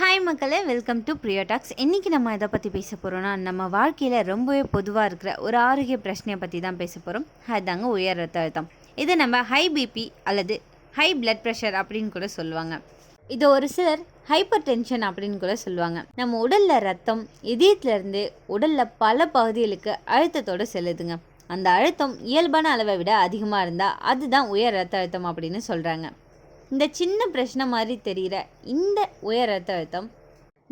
Hi மக்களே. Welcome to ப்ரியோடாக்ஸ் இன்றைக்கி நம்ம எதை பற்றி பேச போகிறோன்னா நம்ம வாழ்க்கையில் ரொம்பவே பொதுவாக இருக்கிற ஒரு ஆரோக்கிய பிரச்சனையை பற்றி தான் பேச போகிறோம் அதுதாங்க உயர் ரத்த அழுத்தம். இதை நம்ம ஹை பிபி அல்லது ஹை பிளட் ப்ரெஷர் அப்படின்னு கூட சொல்லுவாங்க. இது ஒரு சிலர் ஹைப்பர் டென்ஷன் அப்படின்னு கூட சொல்லுவாங்க. நம்ம உடலில் ரத்தம் இதயத்துலேருந்து உடலில் பல பகுதிகளுக்கு அழுத்தத்தோடு செல்லுதுங்க. அந்த அழுத்தம் இயல்பான அளவை விட அதிகமாக இருந்தால் அதுதான் உயர் ரத்த அழுத்தம் அப்படின்னு சொல்கிறாங்க இந்த சின்ன பிரச்சனை மாதிரி தெரிகிற இந்த உயர் ரத்த அழுத்தம்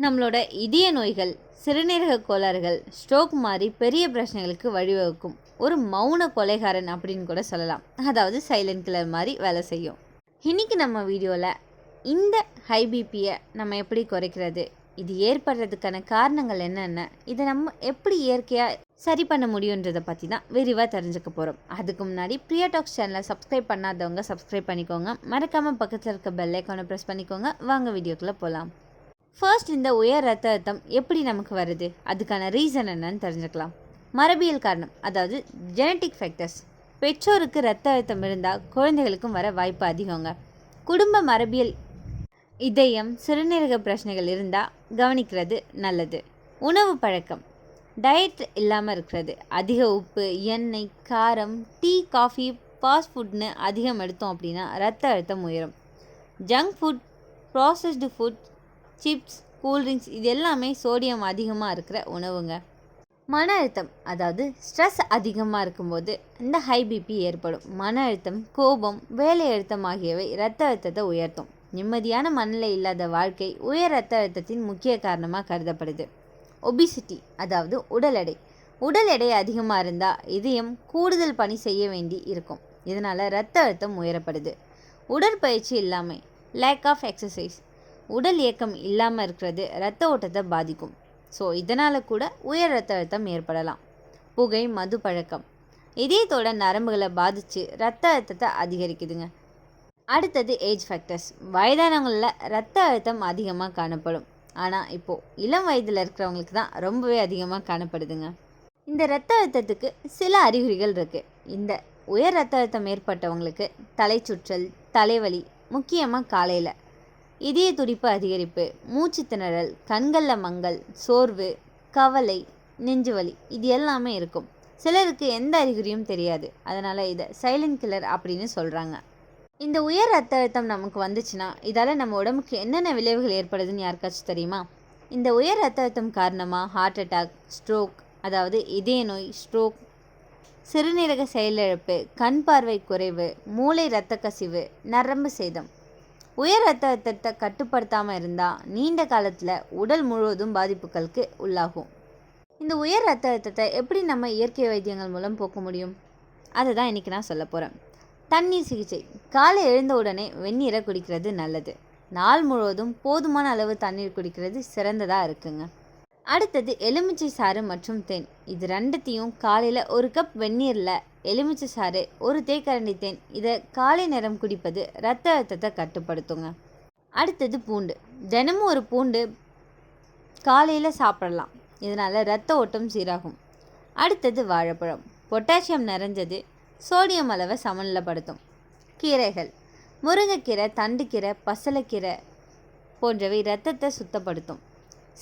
நம்மளோட இதய நோய்கள் சிறுநீரக கோளாறுகள் ஸ்ட்ரோக் மாதிரி பெரிய பிரச்சனைகளுக்கு வழிவகுக்கும். ஒரு மௌன கொலைகாரன் அப்படின்னு கூட சொல்லலாம். அதாவது சைலண்ட் கில்லர் மாதிரி வேலை செய்யும். இன்னைக்கு நம்ம வீடியோவில் இந்த ஹை பிபியை நம்ம எப்படி குறைக்கிறது இது ஏற்படுறதுக்கான காரணங்கள் என்னென்ன? இதை நம்ம எப்படி இயற்கையாக சரி பண்ண முடியுன்றதை பற்றி தான் விரிவாக தெரிஞ்சுக்க போகிறோம் அதுக்கு முன்னாடி பிரியா டாக்ஸ் சேனலை சப்ஸ்கிரைப் பண்ணாதவங்க சப்ஸ்கிரைப் பண்ணிக்கோங்க. மறக்காமல் பக்கத்தில் இருக்க பெல் ஐக்கானை ப்ரெஸ் பண்ணிக்கோங்க. வாங்க வீடியோக்குள்ளே போகலாம் ஃபர்ஸ்ட் இந்த உயர் ரத்த அழுத்தம் எப்படி நமக்கு வருது? அதுக்கான ரீசன் என்னன்னு தெரிஞ்சுக்கலாம். மரபியல் காரணம் அதாவது ஜெனட்டிக் ஃபேக்டர்ஸ் பெற்றோருக்கு ரத்த அழுத்தம் இருந்தால் குழந்தைகளுக்கும் வர வாய்ப்பு அதிகங்க. குடும்ப மரபியல் இதயம் சிறுநீரக பிரச்சனைகள் இருந்தால் கவனிக்கிறது நல்லது. உணவு பழக்கம். டயட் இல்லாமல் இருக்கிறது. அதிக உப்பு எண்ணெய் காரம் டீ காஃபி ஃபாஸ்ட் ஃபுட்னு அதிகம் எடுத்தோம் அப்படின்னா ரத்த அழுத்தம் உயரும். Junk food processed food chips cool drinks இது எல்லாமே சோடியம் அதிகமாக இருக்கிற உணவுங்க. மன அழுத்தம் அதாவது ஸ்ட்ரெஸ் அதிகமாக இருக்கும்போது இந்த ஹை பிபி ஏற்படும். மன அழுத்தம் கோபம் வேலை அழுத்தம் ஆகியவை இரத்த அழுத்தத்தை உயர்த்தும். நிம்மதியான மனநிலை இல்லாத வாழ்க்கை உயர் ரத்த அழுத்தத்தின் முக்கிய காரணமாக கருதப்படுது. ஒபிசிட்டி அதாவது உடல் எடை. உடல் எடை அதிகமாக இருந்தால் இதயம் கூடுதல் பணி செய்ய வேண்டி இருக்கும். இதனால் இரத்த அழுத்தம் உயரப்படுது. உடற்பயிற்சி இல்லாமல் லேக் ஆஃப் எக்ஸசைஸ் உடல் இயக்கம் இல்லாமல் இருக்கிறது இரத்த ஓட்டத்தை பாதிக்கும். ஸோ இதனால் கூட உயர் ரத்த அழுத்தம் ஏற்படலாம். புகை மது பழக்கம் இதயத்தோட நரம்புகளை பாதித்து ரத்த அழுத்தத்தை அதிகரிக்குதுங்க. அடுத்தது ஏஜ் ஃபேக்டர்ஸ் வயதானவங்களில் ரத்த அழுத்தம் அதிகமாக காணப்படும். ஆனால் இப்போது இளம் வயதில் இருக்கிறவங்களுக்கு தான் ரொம்பவே அதிகமாக காணப்படுதுங்க. இந்த ரத்த அழுத்தத்துக்கு சில அறிகுறிகள் இருக்குது இந்த உயர் ரத்த அழுத்தம் ஏற்பட்டவங்களுக்கு தலை சுற்றல் தலைவலி முக்கியமாக காலையில். இதய துடிப்பு அதிகரிப்பு மூச்சு திணறல் கண்களில் மங்கல் சோர்வு கவலை நெஞ்சுவலி இது எல்லாமே இருக்கும். சிலருக்கு எந்த அறிகுறியும் தெரியாது. அதனால் இதை சைலண்ட் கில்லர் அப்படின்னு சொல்கிறாங்க இந்த உயர் ரத்த அழுத்தம் நமக்கு வந்துச்சுன்னா இதால் நம்ம உடம்புக்கு என்னென்ன விளைவுகள் ஏற்படுதுன்னு யாருக்காச்சும் தெரியுமா? இந்த உயர் ரத்த அழுத்தம் காரணமாக ஹார்ட் அட்டாக் ஸ்ட்ரோக் அதாவது இதய நோய் ஸ்ட்ரோக் சிறுநீரக செயலிழப்பு கண் பார்வை குறைவு மூளை இரத்த கசிவு நரம்பு சேதம். உயர் ரத்த அழுத்தத்தை கட்டுப்படுத்தாமல் இருந்தால் நீண்ட காலத்தில் உடல் முழுவதும் பாதிப்புகளுக்கு உள்ளாகும். இந்த உயர் ரத்த அழுத்தத்தை எப்படி நம்ம இயற்கை வைத்தியங்கள் மூலம் போக்க முடியும்? அதை தான் இன்றைக்கி நான் சொல்ல போகிறேன் தண்ணீர் சிகிச்சை. காலை எழுந்தவுடனே வெந்நீரை குடிக்கிறது நல்லது. நாள் முழுவதும் போதுமான அளவு தண்ணீர் குடிக்கிறது சிறந்ததாக இருக்குங்க. அடுத்தது எலுமிச்சை சாறு மற்றும் தேன். இது ரெண்டுத்தையும் காலையில் ஒரு கப் வெந்நீரில் எலுமிச்சை சாறு ஒரு தேக்கரண்டி தேன் இதை காலை நேரம் குடிப்பது ரத்த அழுத்தத்தை கட்டுப்படுத்துங்க. அடுத்தது பூண்டு. தினமும் ஒரு பூண்டு காலையில் சாப்பிடலாம். இதனால் ரத்த ஓட்டம் சீராகும். அடுத்தது வாழைப்பழம். பொட்டாசியம் நிறைஞ்சது சோடியம் அளவை சமநிலைப்படுத்தும். கீரைகள். முருங்கைக்கீரை தண்டுக்கீரை பசலைக்கீரை போன்றவை இரத்தத்தை சுத்தப்படுத்தும்.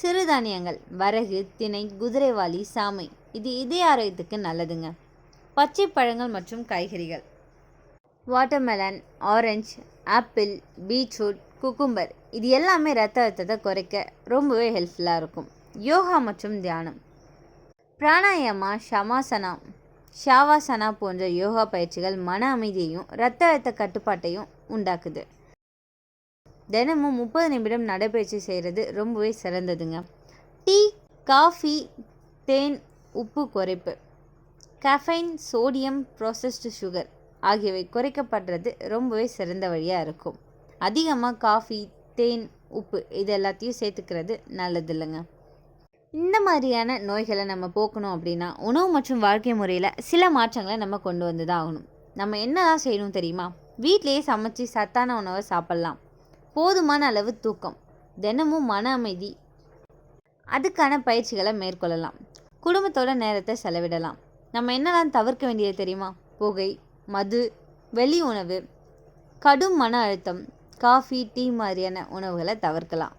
சிறுதானியங்கள் வரகு திணை குதிரைவாளி சாமை. இது இதய ஆரோக்கியத்துக்கு நல்லதுங்க. பச்சை பழங்கள் மற்றும் காய்கறிகள். Watermelon orange apple beetroot cucumber. இது எல்லாமே ரத்த அழுத்தத்தை குறைக்க ரொம்பவே ஹெல்ப்ஃபுல்லாக இருக்கும். யோகா மற்றும் தியானம். பிராணாயாமா ஷமாசனா ஷாவாசனா போன்ற யோகா பயிற்சிகள் மன அமைதியையும் இரத்த அழுத்த கட்டுப்பாட்டையும் உண்டாக்குது. தினமும் முப்பது நிமிடம் நடைபயிற்சி செய்கிறது ரொம்பவே சிறந்ததுங்க. டீ காஃபி தேன் உப்பு குறைப்பு. கஃபைன் சோடியம் ப்ராசஸ்டு சுகர் ஆகியவை குறைக்கப்படுறது ரொம்பவே சிறந்த வழியாக இருக்கும். அதிகமாக காஃபி தேன் உப்பு இது எல்லாத்தையும் சேர்த்துக்கிறது நல்லது இல்லைங்க இந்த மாதிரியான நோய்களை நம்ம போக்கணும் அப்படின்னா உணவு மற்றும் வாழ்க்கை முறையில் சில மாற்றங்களை நம்ம கொண்டு வந்து தான் ஆகணும். நம்ம என்னதான் செய்யணும் தெரியுமா? வீட்டிலேயே சமைச்சு சத்தான உணவை சாப்பிட்லாம். போதுமான அளவு தூக்கம் தினமும் மன அமைதி அதுக்கான பயிற்சிகளை மேற்கொள்ளலாம். குடும்பத்தோட நேரத்தை செலவிடலாம். நம்ம என்னெல்லாம் தவிர்க்க வேண்டியது தெரியுமா? புகை மது வெளி உணவு கடும் மன அழுத்தம் காஃபி டீ மாதிரியான உணவுகளை தவிர்க்கலாம்.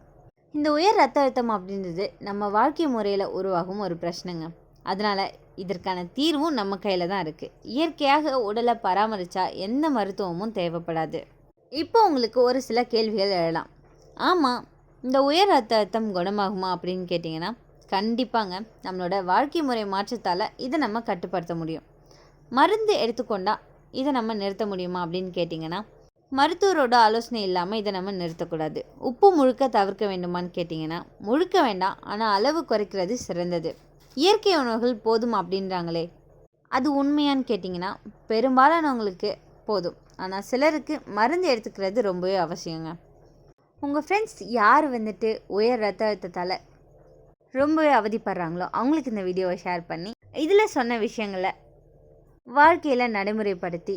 இந்த உயர் ரத்த அழுத்தம் அப்படின்றது நம்ம வாழ்க்கை முறையில் உருவாகும் ஒரு பிரச்சனைங்க. அதனால் இதற்கான தீர்வும் நம்ம கையில் தான் இருக்குது இயற்கையாக உடலை பராமரித்தா எந்த மருத்துவமும் தேவைப்படாது. இப்போ உங்களுக்கு ஒரு சில கேள்விகள் எழலாம். ஆமாம் இந்த உயர் ரத்த அழுத்தம் குணமாகுமா அப்படின்னு கேட்டிங்கன்னா கண்டிப்பாங்க. நம்மளோட வாழ்க்கை முறை மாற்றத்தால் இதை நம்ம கட்டுப்படுத்த முடியும். மருந்து எடுத்துக்கொண்டால் இதை நம்ம நிறுத்த முடியுமா அப்படின்னு கேட்டிங்கன்னா மருத்துவரோட ஆலோசனை இல்லாமல் இதை நம்ம நிறுத்தக்கூடாது. உப்பு முழுக்க தவிர்க்க வேண்டுமான்னு கேட்டிங்கன்னா முழுக்க வேண்டாம். ஆனால் அளவு குறைக்கிறது சிறந்தது. இயற்கை உணவுகள் போதும் அப்படின்றாங்களே. அது உண்மையான்னு கேட்டிங்கன்னா பெரும்பாலானவங்களுக்கு போதும். ஆனால் சிலருக்கு மருந்து எடுத்துக்கிறது ரொம்பவே அவசியங்க. உங்கள் ஃப்ரெண்ட்ஸ் யார் வந்துட்டு உயர் ரத்த அழுத்தத்தால் ரொம்பவே அவதிப்படுறாங்களோ அவங்களுக்கு இந்த வீடியோவை ஷேர் பண்ணி இதில் சொன்ன விஷயங்களை வாழ்க்கையில் நடைமுறைப்படுத்தி